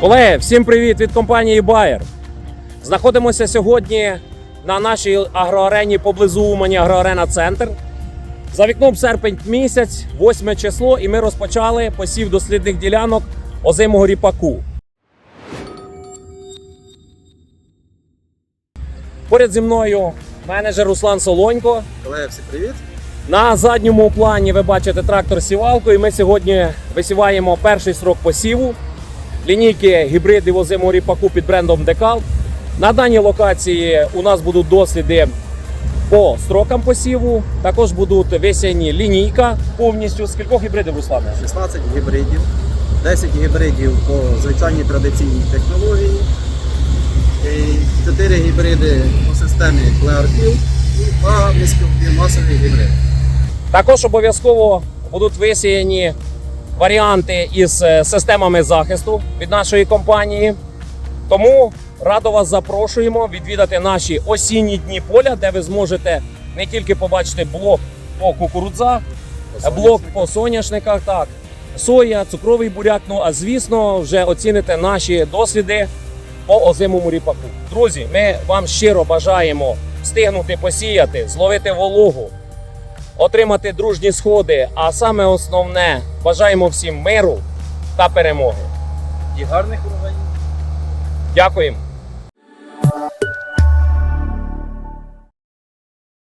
Колеги, всім привіт від компанії Bayer. Знаходимося сьогодні на нашій агроарені поблизу Умані Агроарена Центр. За вікном серпень місяць, 8 число, і ми розпочали посів дослідних ділянок озимого ріпаку. Поряд зі мною менеджер Руслан Солонько. Колеги, всім привіт! На задньому плані ви бачите трактор сівалку, і ми сьогодні висіваємо перший срок посіву лінійки гібридів озимого ріпаку під брендом Декал. На даній локації у нас будуть досліди по строкам посіву. Також будуть весняні лінійка повністю. З кількох гібридів, Руслане? 16 гібридів, 10 гібридів по звичайній традиційній технології, і 4 гібриди по системі Clearfield і 2 низькобіомасові гібриди. Також обов'язково будуть висіяні варіанти із е, системами захисту від нашої компанії. Тому радо вас запрошуємо відвідати наші осінні дні поля, де ви зможете не тільки побачити блок по кукурудзах, блок по соняшниках, так, соя, цукровий буряк. Ну а звісно, вже оціните наші досліди по озимому ріпаку. Друзі, ми вам щиро бажаємо встигнути посіяти, зловити вологу, отримати дружні сходи. А саме основне бажаємо всім миру та перемоги. І гарних урожаїв! Дякуємо.